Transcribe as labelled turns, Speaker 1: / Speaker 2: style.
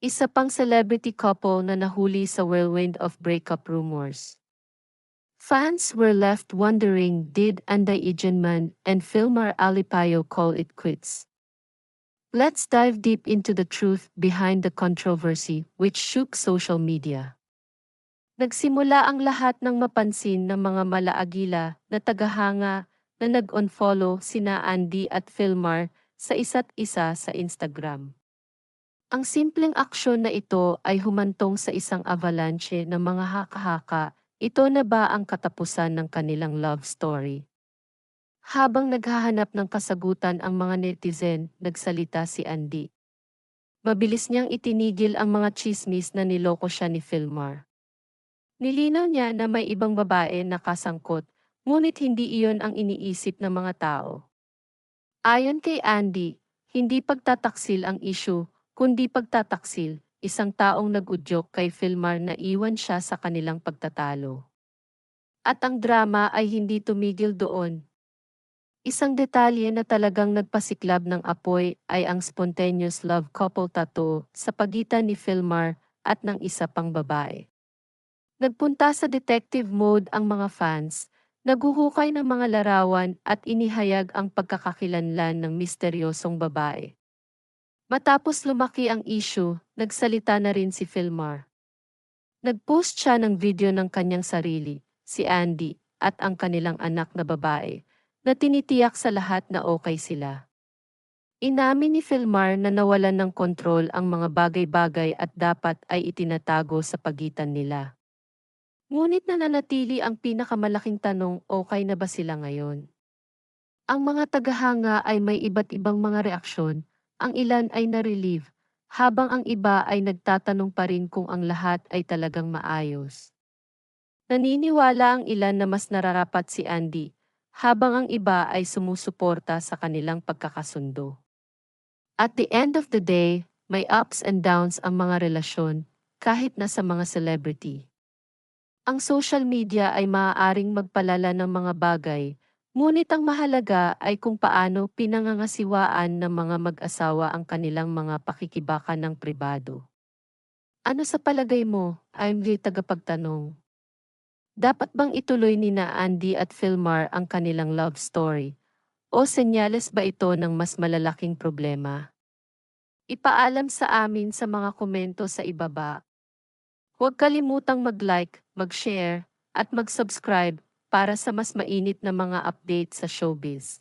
Speaker 1: Isa pang celebrity couple na nahuli sa whirlwind of breakup rumors. Fans were left wondering did Anday Ijanman and Filmar Alipayo call it quits? Let's dive deep into the truth behind the controversy which shook social media. Nagsimula ang lahat ng mapansin ng mga malaagila na tagahanga na nag-unfollow sina Andy at Filmar sa isa't isa sa Instagram. Ang simpleng aksyon na ito ay humantong sa isang avalanche ng mga haka-haka. Ito na ba ang katapusan ng kanilang love story? Habang naghahanap ng kasagutan ang mga netizen, nagsalita si Andy. Mabilis niyang itinigil ang mga chismis na niloko siya ni Filmar. Nilinaw niya na may ibang babae na kasangkot, ngunit hindi iyon ang iniisip ng mga tao. Ayon kay Andy, hindi pagtataksil ang issue, kundi pagtataksil, isang taong nag-udyok kay Filmar na iwan siya sa kanilang pagtatalo. At ang drama ay hindi tumigil doon. Isang detalye na talagang nagpasiklab ng apoy ay ang spontaneous love couple tattoo sa pagitan ni Filmar at ng isa pang babae. Nagpunta sa detective mode ang mga fans, naguhukay ng mga larawan at inihayag ang pagkakakilanlan ng misteryosong babae. Matapos lumaki ang issue, nagsalita na rin si Filmar. Nagpost siya ng video ng kanyang sarili, si Andy, at ang kanilang anak na babae, na tinitiyak sa lahat na okay sila. Inamin ni Filmar na nawalan ng kontrol ang mga bagay-bagay at dapat ay itinatago sa pagitan nila. Ngunit nananatili ang pinakamalaking tanong, okay na ba sila ngayon? Ang mga tagahanga ay may iba't ibang mga reaksyon, ang ilan ay na-relieve, habang ang iba ay nagtatanong pa rin kung ang lahat ay talagang maayos. Naniniwala ang ilan na mas nararapat si Andy, habang ang iba ay sumusuporta sa kanilang pagkakasundo. At the end of the day, may ups and downs ang mga relasyon, kahit na sa mga celebrity. Ang social media ay maaaring magpalala ng mga bagay, ngunit ang mahalaga ay kung paano pinangangasiwaan ng mga mag-asawa ang kanilang mga pakikibaka ng pribado. Ano sa palagay mo, IMG tagapagtanong? Dapat bang ituloy ni na Andy at Filmar ang kanilang love story? O senyales ba ito ng mas malalaking problema? Ipaalam sa amin sa mga komento sa ibaba. Huwag kalimutang mag-like, mag-share, at mag-subscribe para sa mas mainit na mga update sa showbiz.